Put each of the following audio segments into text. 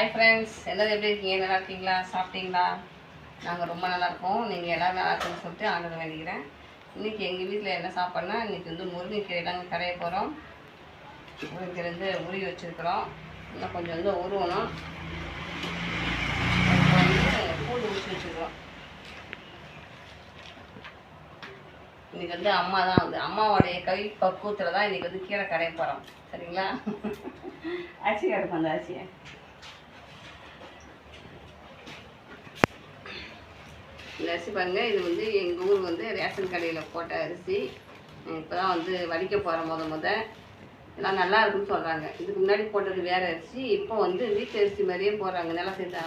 Hi friends எல்லோரும் எப்படி இருக்கீங்க? நல்லா இருக்கீங்களா? சாப்பிட்டீங்களா? நாங்கள் ரொம்ப நல்லாயிருக்கோம் நீங்கள் எல்லோரும் நல்லா இருக்குன்னு சொல்லிட்டு ஆர்டர் வேண்டிக்கிறேன். இன்றைக்கி எங்கள் வீட்டில் என்ன சாப்பாடுனா இன்றைக்கி வந்து முருங்கைக்கீரை தாங்க கரைய போகிறோம் முருங்கைக்கீரை வந்து உருகி வச்சுருக்குறோம். இன்னும் கொஞ்சம் வந்து உருவணும். பூண்டு ஊற்றி வச்சுருக்கிறோம். இன்றைக்கி வந்து அம்மா தான் வந்து அம்மாவோடைய கை பக்குவத்தில் தான் இன்றைக்கி வந்து கீரை கரைய போகிறோம் சரிங்களா? ஆச்சியாக இருக்கும் அந்த அரிசியை இந்த அரிசி பாருங்கள் இது வந்து எங்கள் ஊர் வந்து ரேஷன் கடையில் போட்ட அரிசி. இப்போ தான் வந்து வடிக்க போகிற முத முத. எல்லாம் நல்லா இருக்குன்னு சொல்கிறாங்க இதுக்கு முன்னாடி போட்டது வேறு அரிசி. இப்போ வந்து வீட்டு அரிசி மாதிரியே போடுறாங்க. நல்லா சேர்த்தா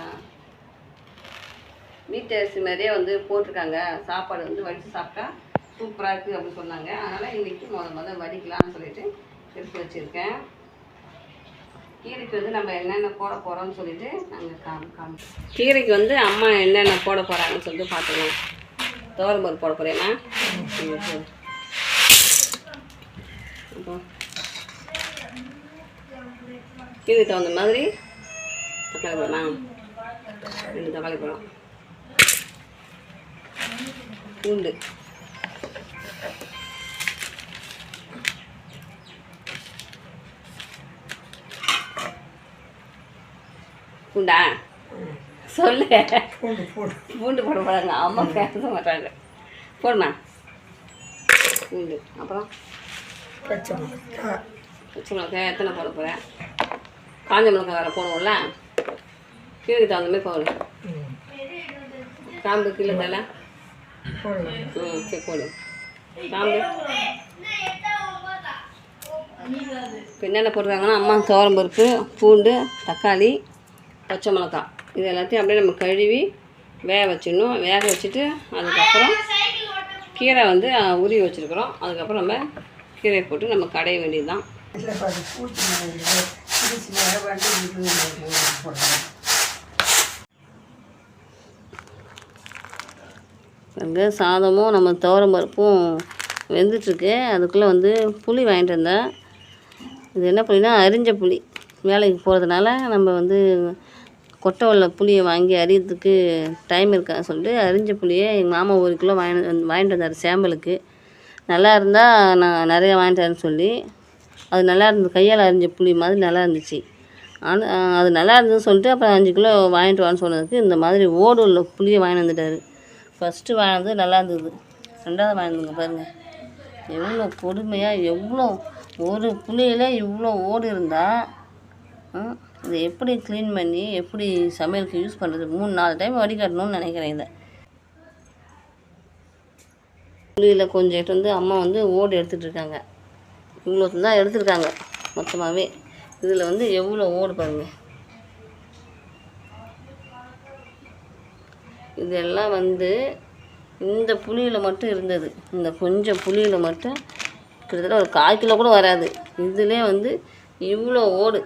வீட்டு அரிசி மாதிரியே வந்து போட்டிருக்காங்க. சாப்பாடு வந்து வடித்து சாப்பிட்டா சூப்பராக இருக்குது அப்படின்னு சொன்னாங்க. அதனால் இன்றைக்கி முத முத வடிக்கலாம்னு சொல்லிட்டு எடுத்து வச்சுருக்கேன். கீரைக்கு வந்து நம்ம என்னென்ன போட போகிறோம்னு சொல்லிட்டு நாங்கள் காமி கீரைக்கு வந்து அம்மா என்னென்ன போட போகிறாங்கன்னு சொல்லிட்டு பார்த்துக்கலாம் தோரம்பருப்பு போட போகிறேன்னா அப்போ. கீரை தகுந்த மாதிரி தக்காளி பழம் ரெண்டு தக்காளி பழம் பூண்டு. பூண்டா? சொல்லு. பூண்டு போட போகிறாங்க அம்மா பேச மாட்டாங்க. போடுமா? பூண்டு. அப்புறம்? பச்சை மிளகாய் பச்சை எத்தனை போட போகிறேன் காஞ்ச மிளகாய் வேறு போடுவோம்ல? கீரைக்கு தகுந்த மாதிரி போடு. ம் காம்பு கிலோ தலை? ம் சரி போடு. காம்பு? இப்போ என்னென்ன போடுறாங்கன்னா அம்மா துவரம்பருப்பு பூண்டு தக்காளி பச்சை மிளகா. இது எல்லாத்தையும் அப்படியே நம்ம கழுவி வேக வச்சிடணும். வேக வச்சுட்டு அதுக்கப்புறம் கீரை வந்து அஹ், உருவி வச்சுருக்குறோம். அதுக்கப்புறம் நம்ம கீரையை போட்டு நம்ம கடைய வேண்டியது தான் பாருங்க சாதமும் நம்ம துவரம் பருப்பும் வெந்துட்டுருக்கு. அதுக்குள்ளே வந்து புளி வாங்கிட்டு வந்தேன். இது என்ன புளினா அரிஞ்ச புளி. வேலைக்கு போகிறதுனால நம்ம வந்து கொட்டை உள்ள புளியை வாங்கி அரியறதுக்கு டைம் இருக்கான்னு சொல்லிட்டு அரிஞ்ச புளியை எங்கள் மாமா ஒரு கிலோ வாங்கிட்டு வாங்கிட்டு வந்தார் சேம்பலுக்கு. நல்லா இருந்தால் நான் நிறையா வாங்கிட்டு வரேன்னு சொல்லி அது நல்லா இருந்தது. கையால் அரிஞ்ச புளி மாதிரி நல்லா இருந்துச்சு. ஆனால் அது நல்லா இருந்ததுன்னு சொல்லிட்டு அப்புறம் அஞ்சு கிலோ வாங்கிட்டு வான்னு சொன்னதுக்கு இந்த மாதிரி ஓடு உள்ள புளியை வாங்கிட்டு வந்துட்டார். ஃபஸ்ட்டு வாங்கினது நல்லா இருந்தது. ரெண்டாவது வாங்கினதுங்க பாருங்கள் எவ்வளோ கொடுமையாக எவ்வளோ ஒரு புளியில் இவ்வளோ ஓடு இருந்தால் இதை எப்படி க்ளீன் பண்ணி எப்படி சமையலுக்கு யூஸ் பண்ணுறது மூணு நாலு டைம் வடிகட்டணும்னு நினைக்கிறேன் இதை. புளியில் கொஞ்சம் எடுத்து வந்து அம்மா வந்து ஓடு எடுத்துகிட்டு இருக்காங்க. இவ்வளோ தான் எடுத்துருக்காங்க மொத்தமாகவே இதில் வந்து எவ்வளோ ஓடு பாருங்கள் இதெல்லாம் வந்து இந்த புளியில் மட்டும் இருந்தது. இந்த கொஞ்சம் புளியில் மட்டும் கிட்டத்தட்ட ஒரு கால் கிலோ கூட வராது. இதுலேயே வந்து இவ்வளோ ஓடு.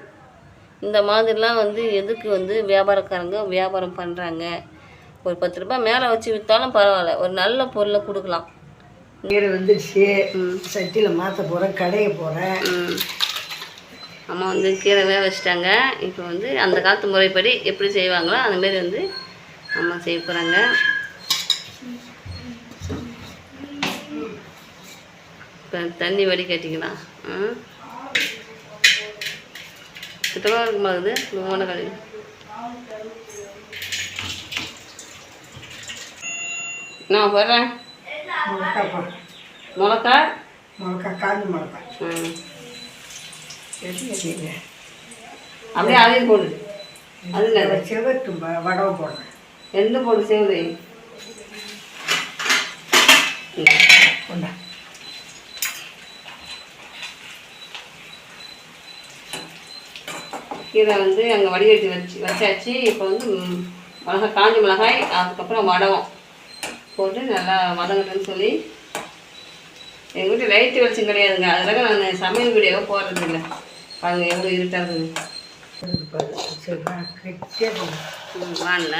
இந்த மாதிரிலாம் வந்து எதுக்கு வந்து வியாபாரக்காரங்க வியாபாரம் பண்ணுறாங்க ஒரு பத்து ரூபாய் மேலே வச்சு விற்றாலும் பரவாயில்ல. ஒரு நல்ல பொருளை கொடுக்கலாம். கீரை வந்துடுச்சு சட்டியில் மாற்ற போகிறேன் கடைய போகிறேன் ம். அம்மா வந்து கீரை வேக வச்சிட்டாங்க. இப்போ வந்து அந்த காலத்து முறைப்படி எப்படி செய்வாங்களோ அந்த மாதிரி வந்து அம்மா செய்ய போகிறாங்க இப்போ தண்ணி வடிகட்டிக்கலாம் ம். கிட்டவா இருக்குமா அது மூணு கழுவி நான் போடுறேன் மிளகா மிளகா காஞ்ச மிளகா ம் அப்படியே அதையும் போடு அது செவத்து வடவை போடுறேன் எந்த போடு சேவை கொண்டா கீரை வந்து அங்கே வடிகட்டி வச்சு வச்சாச்சு. இப்போ வந்து மிளகாய் காஞ்ச மிளகாய் அதுக்கப்புறம் வடகம் போட்டு நல்லா வதங்கட்டுன்னு சொல்லி. எங்கள் வீட்டு லைட்டு வெளிச்சம் கிடையாதுங்க. அதுக்காக நான் சமையல் வீடியோவை போடுறது இல்லை பாருங்க எவ்வளோ இருட்டாக இருக்குது வாங்கல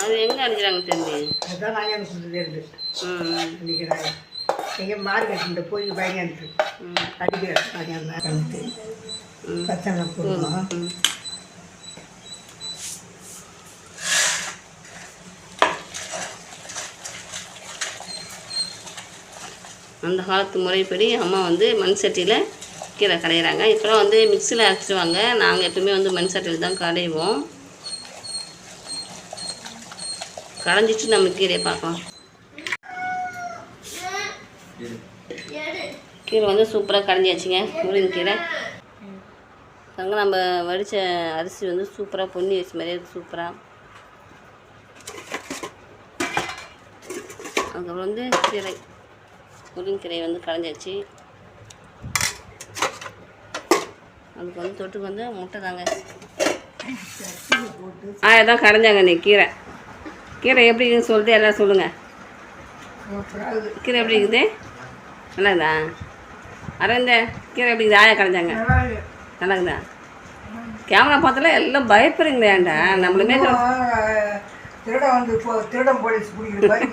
அது எங்கே அடிக்கிறாங்க தெரிஞ்சு அதுதான் வாங்கி இருக்கு. ம் ம், அடிக்கிறாங்க எங்கே போய் வாங்கிட்டு அடிக்கிற வாங்கி பச்சை போடுவோம் அந்த காலத்து முறைப்படி அம்மா வந்து மண் சட்டியில் கீரை கடையிறாங்க. இப்போலாம் வந்து மிக்சியில் அரைச்சிடுவாங்க நாங்கள் எப்பவுமே வந்து மண் சட்டியில் தான் கடைவோம். கடைஞ்சிட்டு நம்ம கீரையை பார்க்கலாம். கீரை வந்து சூப்பராக கடைஞ்சாச்சுங்க முருங்கைக்கீரை அங்கே நம்ம வடித்த அரிசி வந்து சூப்பராக பொன்னி அரிசி மாதிரியே இருக்கு சூப்பராக அதுக்கப்புறம் வந்து கீரை. முருங்கைக்கீரை வந்து கடைஞ்சாச்சு அதுக்கு வந்து தொட்டுக்கு வந்து முட்டை தாங்க. ஆ இதான் கடைஞ்சாங்க நீ கீரை. கீரை எப்படி இருக்குன்னு சொல்லிட்டு எல்லாம் சொல்லுங்கள் கீரை எப்படி இருக்குது? நல்லா இருக்குதா அரவிந்த கீரை எப்படி ஆயா கடைஞ்சாங்க நல்லா இருக்குதா கேமரா பார்த்தாலே எல்லாம் பயப்படுறீங்களே ஏன்டா? நம்மளுமே திருடம் வந்து திருடம் போலீஸ் பிடிக்கிற மாதிரி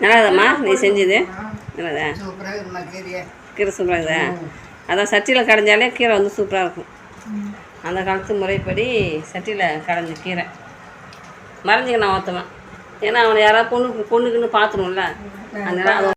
நல்லா இருக்குதாம்மா நீ செஞ்சது? நல்லதா கீரை சூப்பராக இருக்குதா அதான் சட்டியில் கடைஞ்சாலே கீரை வந்து சூப்பராக இருக்கும் அந்த காலத்து முறைப்படி சட்டியில் கடைஞ்ச கீரை. மறைஞ்சிக்க நான் ஒருத்தவன் ஏன்னா அவனை யாராவது பொண்ணு பொண்ணுக்குன்னு பார்த்துருவோம்ல. அதனால அது